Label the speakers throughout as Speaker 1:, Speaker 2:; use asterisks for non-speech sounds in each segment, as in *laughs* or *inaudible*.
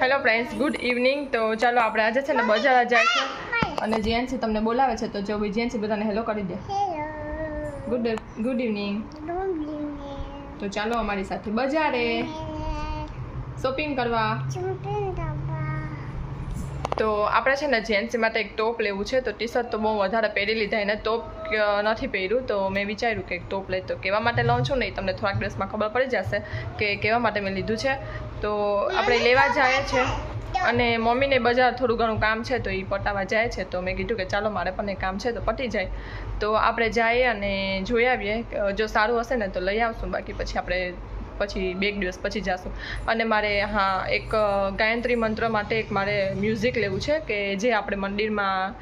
Speaker 1: Hello friends good evening તો ચાલો આપણે આજે છે ને બજાર જાય અને જીએનસી તમને બોલાવે છે, તો જો જીએનસી બધાને હેલો કરી દે. ગુડ ગુડ ઇવનિંગ તો ચાલો અમારી સાથે બજારે. શોપિંગ કરવા. તો આપણે છે ને જેન્સી માટે એક ટોપ લેવું છે, તો ટી શર્ટ તો બહુ વધારે પહેરી લીધા એને. ટોપ નથી પહેર્યું તો મેં વિચાર્યું કે ટોપ લઈ તો કેવા માટે લઉં છું નહીં તમને થોડાક દિવસમાં ખબર પડી જશે કે કેવા માટે મેં લીધું છે. તો આપણે લેવા જાય છે અને મમ્મીને બજાર થોડું ઘણું કામ છે તો એ પટાવા જાય છે. તો મેં કીધું કે ચાલો મારે પણ એ કામ છે તો પટી જાય. તો આપણે જઈએ અને જોઈ આવીએ જો સારું હશે ને તો લઈ આવશું. બાકી પછી આપણે પછી બે દિવસ પછી જાશું. અને મારે હા એક ગાયંત્રી ગાયત્રી મંત્ર માટે એક મારે મ્યુઝિક લેવું છે કે જે આપણે મંદિરમાં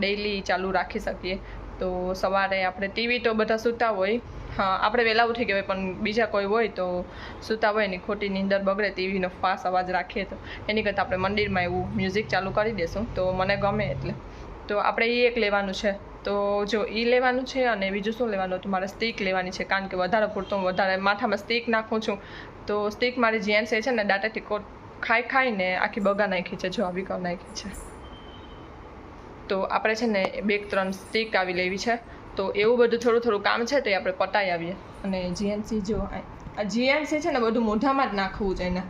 Speaker 1: ડેઈલી ચાલુ રાખી શકીએ. તો સવારે આપણે ટીવી તો બધા સૂતા હોય. હા, આપણે વહેલા ઉઠી ગયા પણ બીજા કોઈ હોય તો સૂતા હોય ને ખોટી નીંદર બગડે, ટીવીનો ફાસ અવાજ રાખીએ તો. એની કરતાં આપણે મંદિરમાં એવું મ્યુઝિક ચાલુ કરી દેશું. તો મને ગમે એટલે. તો આપણે એ એક લેવાનું છે. તો જો એ લેવાનું છે અને બીજું શું લેવાનું? તો મારે સ્ટીક લેવાની છે, કારણ કે વધારે પૂરતું હું વધારે માથામાં સ્ટીક નાખું છું. તો સ્ટીક મારી એ છે ને ડાટાથી કોટ ખાઈ ખાઈને આખી બગા નાખી છે, જો આવી કર નાખી છે. તો આપણે છે ને બે ત્રણ સ્ટીક આવી લેવી છે. તો એવું બધું થોડું થોડું કામ છે તો આપણે પટાઈ આવીએ. અને જીએનસી જો, આ જીએનસી છે ને બધું મોઢામાં જ નાખવું છે એને.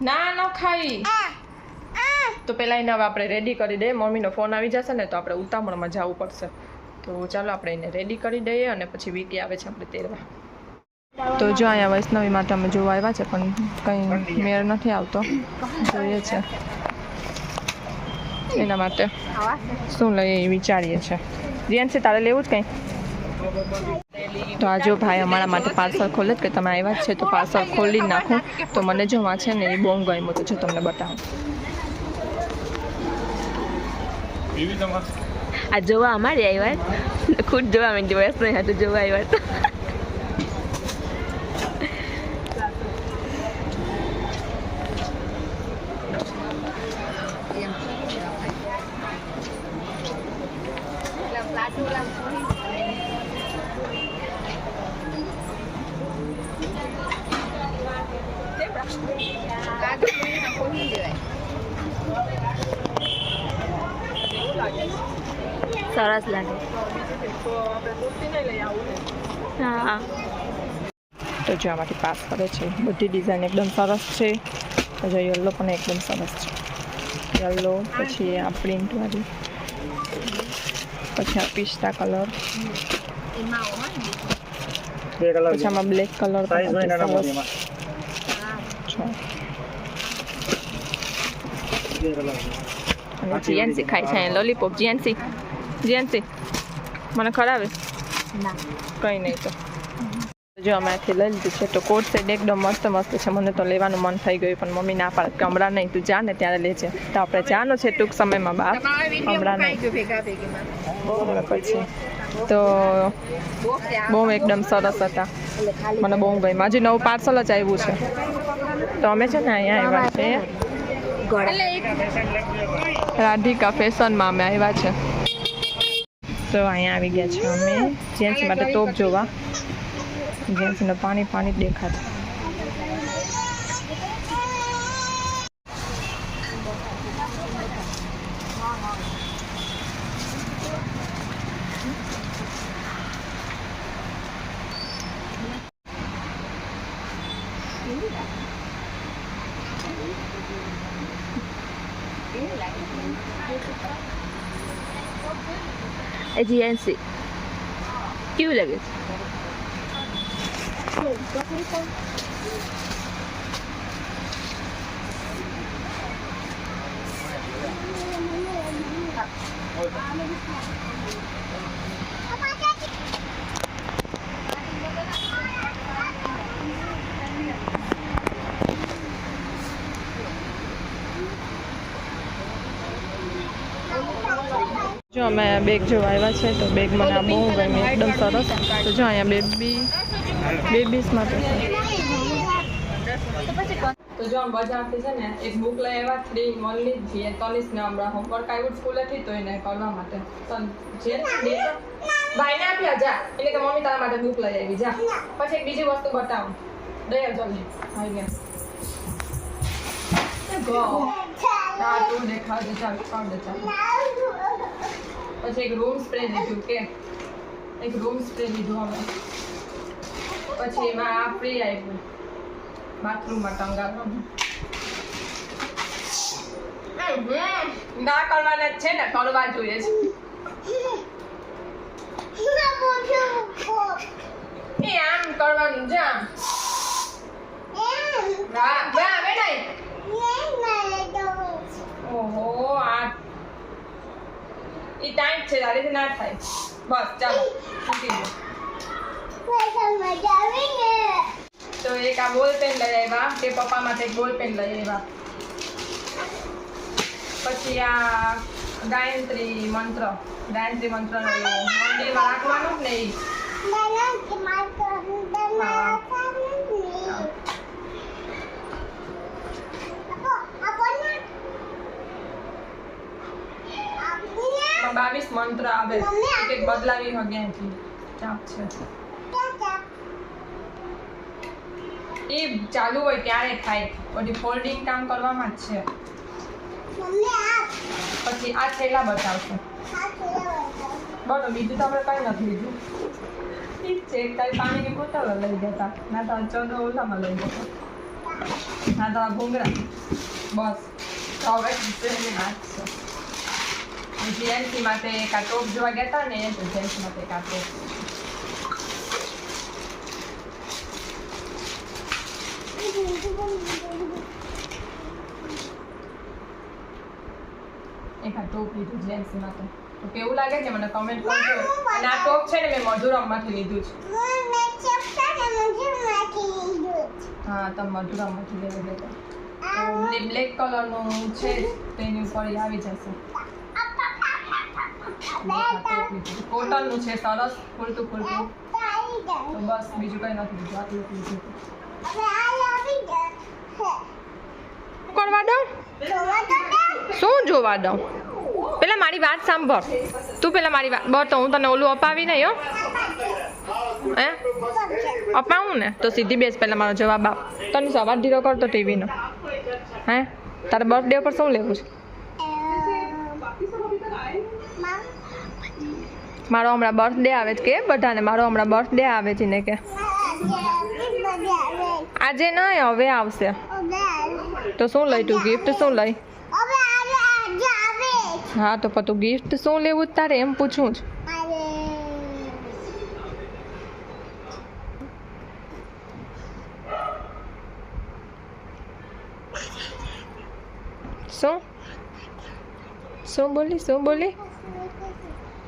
Speaker 1: ના, ન ખાઈ. તો પહેલાં એને હવે આપણે રેડી કરી દઈએ. મમ્મીનો ફોન આવી જશે ને તો આપણે ઉતામળમાં જવું પડશે. તો ચાલો આપણે એને રેડી કરી દઈએ અને પછી વીકી આવે છે આપણે તેરવા તો જો અહીંયા વૈષ્ણવી માટે અમે જોવા આવ્યા છે, પણ કંઈ મેળ નથી આવતો. જોઈએ છે. એના માટે? શું લઈએ એ વિચારીએ છે જીએનસી તારે લેવું જ કંઈ? તો આ જો ભાઈ અમારા માટે પાર્સલ ખોલે કે તમે આવ્યા જ છે તો પાર્સલ ખોલી જ નાખું. તો મને જો વાં છે ને એ બહુ ગમ્યું તો જો તમને બતાવું.
Speaker 2: આ જોવા અમારે આવ્યા. ખુદ જોવા મેં જોયા નહીં હતું જોવા આવ્યા તો સરસ લાગે હા
Speaker 1: તો જો આમાંથી પાસ કરે છે બધી ડિઝાઇન એકદમ સરસ છે તો જો યલો પણ એકદમ સરસ છે યલો પછી આ પ્રિન્ટવાળી પછી આ પિસ્તા કલર
Speaker 3: કલર
Speaker 1: પછી આમાં બ્લેક કલર અને જીએનસી ખાય છે લોલીપોપ જીએનસી જીએનસી મને ખરાવે કંઈ નહીં તો. જો અમારાથી લઈ લીધું છે તો કોટ સેટ એકદમ મસ્ત મસ્ત છે. મને તો લેવાનું મન થઈ ગયું પણ મમ્મી ના પાડે. કે હમણાં નહીં તું જા ને ત્યારે લેજે. તો આપણે જાનું છે ટૂંક સમયમાં બાપ હમણાં નહીં. પછી. તો બહુ એકદમ સરસ હતા. મને બહુ ગઈ હજી નવું પાર્સલ જ આવ્યું છે. તો અમે છે ને અહીંયા આવ્યા છે રાધિકા ફેશનમાં અમે આવ્યા છે. તો અહીંયા આવી ગયા છે અમે. જેન્ટ્સ માટે ટોપ જોવા. જેન્ટ્સને પાણી પાણી જ દેખાશે
Speaker 2: એજીએનસી કેવું લાગે છે
Speaker 1: જો અમે બેગ જોવા આવ્યા છે તો બેગ મને આ બહુ ગમી એકદમ સરસ. તો જો અહીંયા બેબી બેબીસ માટે. છે તો જો બજારથી છે ને એક બુક લઈ આવ્યા થ્રી મનની જ છે તનિષને હમણાં હોમવર્ક આવ્યું સ્કૂલેથી તો એને કરવા માટે. જે ભાઈને આપ્યા જા. એટલે કે મમ્મી તારા માટે બુક લઈ આવી જા. પછી એક બીજી વસ્તુ બતાવું. દયા જલ્દી આવી ગયા. ગો. દેખાડજે ચાલ દે ચાલ. પછી એક રૂમ સ્પ્રે લીધું કે એક રૂમ સ્પ્રે લીધું અમે. પછી એમાં આ ફ્રી આવ્યું બાથરૂમમાં ટંગાવવાનું ના કરવાના જ છે ને કરવા જોઈએ છે એ આમ કરવાનું છે આમ હા હા બેટાઈ ઓહો આ ઈ ટાઈટ ના થાય. બસ ચાલો મૂકી દો તો એક આ બોલ પેન લઈ આવ્યા તે પપ્પા માટે એક બોલ પેન લઈ આવ્યા. પછી આ ગાયત્રી મંત્ર ગાયત્રી મંત્ર મંદિરમાં રાખવાનું ને ઈ. બાવીસ મંત્ર આવે. એક બદલાવી હગે એથી ચાપ છે. એ ચાલુ હોય ત્યારે થાય. બધી ફોલ્ડિંગ કામ કરવામાં જ છે. પછી આ છેલ્લા બતાવશે. બોલો, બીજું તો આપણે કઈ નથી લીધું. ઠીક છે તારી પાણીની બોટલ લઈ જતા ના તો ચંદ્ર ઓલામાં લઈ જતા ના તો આ ભૂંગળા. બસ. હવે કિચનની જીએનસી માટે આ ટોપ જોવા ગયા હતા ને તો જેન્ટ્સ માટે આ ટોપ એક ટોપ લીધું જીએનસી માટે તો કેવું લાગે છે મને કમેન્ટ કરજો અને આ ટોપ છે ને મેં મધુરામમાંથી લીધું છે હા તમે મધુરામમાંથી લેવું લેતો બ્લેક કલરનું છે તેની ઉપર આવી જશે કોટનનું છે, સરસ ફૂલતું ફૂલતું તો બસ, બીજું કંઈ નથી, બીજું આટલું ફૂલતું કરવા શું જોવા દઉં? પેલા મારી વાત સાંભળ. તું પેલા મારી વાત બસ તો હું તને ઓલું અપાવી નહીં, હો. હે? અપાવું ને? તો સીધી બેસ પહેલાં મારો જવાબ આપ. તને સવાર ધીરો કરતો ટીવીનો. હે? તારે બર્થડે પર શું લેવું છે? મારો હમણાં બર્થડે આવે છે કે? બધાને મારો હમણાં બર્થડે આવે છે ને કે? આજે નહીં, હવે આવશે. તો શું લઈ તું ગિફ્ટ શું લઈ? હા, તો પણ ગિફ્ટ શું લેવું તારે? એમ પૂછું છું શું? શું બોલી? શું બોલી?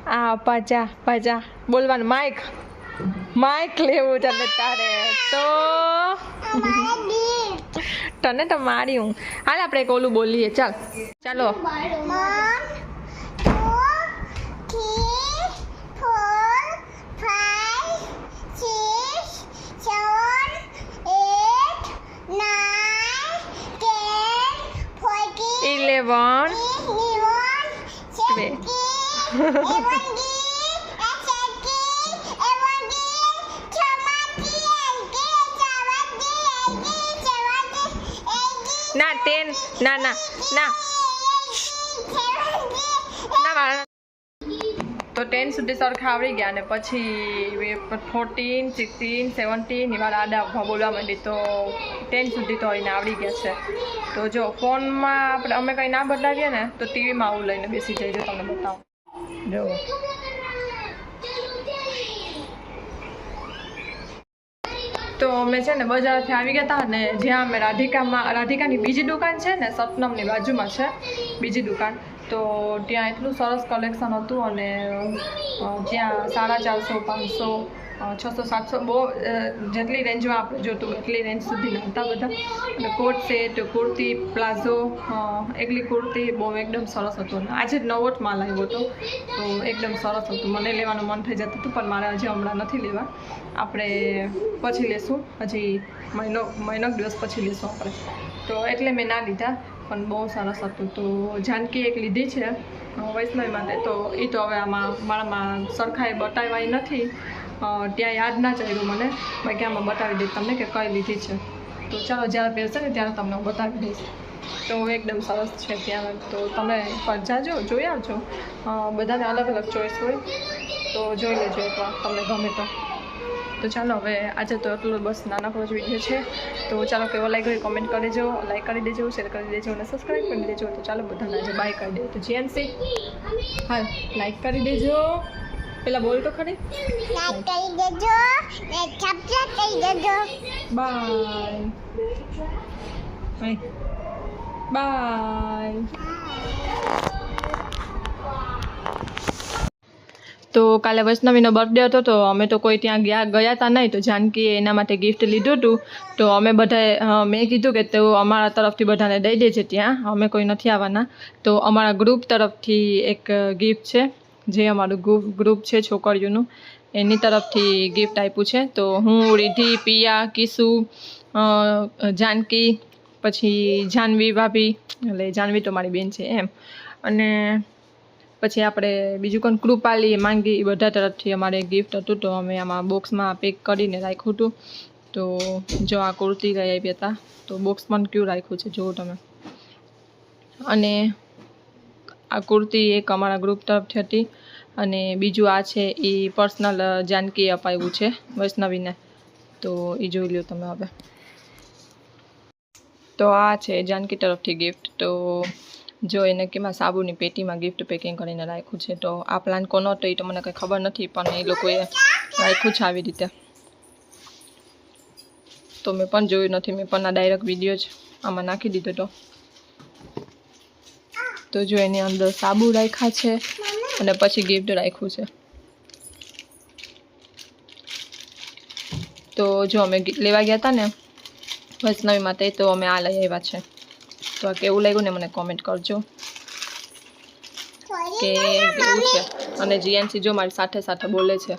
Speaker 1: આ, પાજા પાજા. બોલવાનું, માઇક. માઇક લેવું તને તારે. તો તને તો મારી હું હાલ આપણે એક ઓલું બોલીએ. ચાલ. ચાલો. ઇલેવન *laughs* ના ટેન ના ના ના. તો ટેન સુધી સરખા આવડી ગયા ને પછી ફોર્ટીન, સિક્સટીન, સેવન્ટીન, એવા આડા ઊભા બોલવા માંડી તો ટેન સુધી તો એને આવડી ગયા છે. તો જો, ફોનમાં આપણે, અમે કંઈ ના બદલાવીએ ને, તો ટીવીમાં આવું લઈને બેસી જઈજો તમને બતાવું. જો તો અમે છે ને બજારથી આવી ગયા હતા ને જ્યાં અમે રાધિકામાં રાધિકાની બીજી દુકાન છે ને સપનમની બાજુમાં છે, બીજી દુકાન. તો ત્યાં એટલું સરસ કલેક્શન હતું અને જ્યાં સાડા ચારસો, પાંચસો છસો સાતસો બહુ જેટલી રેન્જમાં આપણે જોતું, એટલી રેન્જ સુધી હતા બધા. અને કોટ સેટ કુર્તી, પ્લાઝો એકલી કુર્તી બહુ એકદમ સરસ હતું. આજે જ નવો માલ આવ્યો હતો, તો એકદમ સરસ હતું. મને લેવાનું મન થઈ જતું હતું, પણ મારે હજી હમણાં નથી લેવા. આપણે પછી લેશું. હજી મહિનો મહિનો દિવસ પછી લેશું આપણે. તો એટલે મેં ના લીધા, પણ બહુ સરસ હતું. તો જાનકી એક લીધી છે, વૈષ્ણવી માટે. તો એ તો હવે આમાં મારામાં સરખાએ બતાવાય નથી. ત્યાં યાદ ના ચાલ્યું મને. બાકી આમાં બતાવી દઈશ તમને કે કઈ લીધી છે. તો ચાલો જ્યારે પહેરશે ને ત્યારે તમને હું બતાવી દઈશ. તો એકદમ સરસ છે ત્યાં. તો તમે પણ જાજો, જોઈ આવજો. બધાને અલગ અલગ ચોઈસ હોય. તો જોઈ લેજો એકવાર તમને ગમે તો. તો ચાલો, હવે આજે તો એટલો બસ નાનકડો જ વીડિયો છે. તો ચાલો, કેવો લાઈક કરી કોમેન્ટ કરી દેજો લાઈક કરી દેજો શેર કરી દેજો અને સબસ્ક્રાઈબ કરી દેજો. તો ચાલો, બધાને આજે બાય કરી દે તો જીએનસી હા લાઈક કરી દેજો. પેલા બોલ તો ખરી.
Speaker 4: લાઈક કરી દેજો ને સબસ્ક્રાઇબ કરી દેજો
Speaker 1: બાય. બાય. તો કાલે વૈષ્ણવીનો બર્થડે હતો તો અમે તો કોઈ ત્યાં ગયા ગયા હતા નહીં તો જાનકીએ એના માટે ગિફ્ટ લીધું હતું. તો અમે બધાએ મેં કીધું કે તેઓ અમારા તરફથી બધાને દઈ દેજે ત્યાં. અમે કોઈ નથી આવવાના. તો અમારા ગ્રુપ તરફથી એક ગિફ્ટ છે. જે અમારું ગ્રુપ ગ્રુપ છે છોકરીઓનું, એની તરફથી ગિફ્ટ આપ્યું છે. તો હું રિધિ પિયા, કિસુ જાનકી, પછી જાનવી, ભાભી, એટલે જાનવી તો મારી બેન છે એમ. અને પછી આપણે બીજું કોણ? કૃપાલી, માંગી, એ બધા તરફથી અમારે ગિફ્ટ હતું. તો અમે આમાં બોક્સમાં પેક કરીને રાખ્યું હતું. તો જો આ કુર્તી લઈ આવ્યા હતા, તો બોક્સ પણ ક્યું રાખ્યું છે જુઓ તમે. અને આ કુર્તી એક અમારા ગ્રુપ તરફથી હતી અને બીજું આ છે એ પર્સનલ જાનકી અપાવ્યું છે વૈષ્ણવીને. તો એ જોઈ લો તમે હવે. તો આ છે જાનકી તરફથી ગિફ્ટ તો જો એને કેમાં સાબુની પેટીમાં ગિફ્ટ પેકિંગ કરીને રાખ્યું છે, તો આ પ્લાન કોનો હતો એ તો મને કંઈ ખબર નથી, પણ એ લોકોએ રાખ્યું છે આવી રીતે. તો મેં પણ જોયું નથી, મેં પણ આ ડાયરેક્ટ વીડિયો જ આમાં નાખી દીધો તો તો જો એની અંદર સાબુ રાખ્યા છે અને પછી ગિફ્ટ રાખ્યું છે. તો જો અમે લેવા ગયા હતા ને વૈષ્ણવી માટે તો અમે આ લઈ આવ્યા છે. તો કેવું લાગ્યું ને મને કોમેન્ટ કરજો. કે કેવું છે. અને જીએનસી જો મારી સાથે સાથે બોલે છે.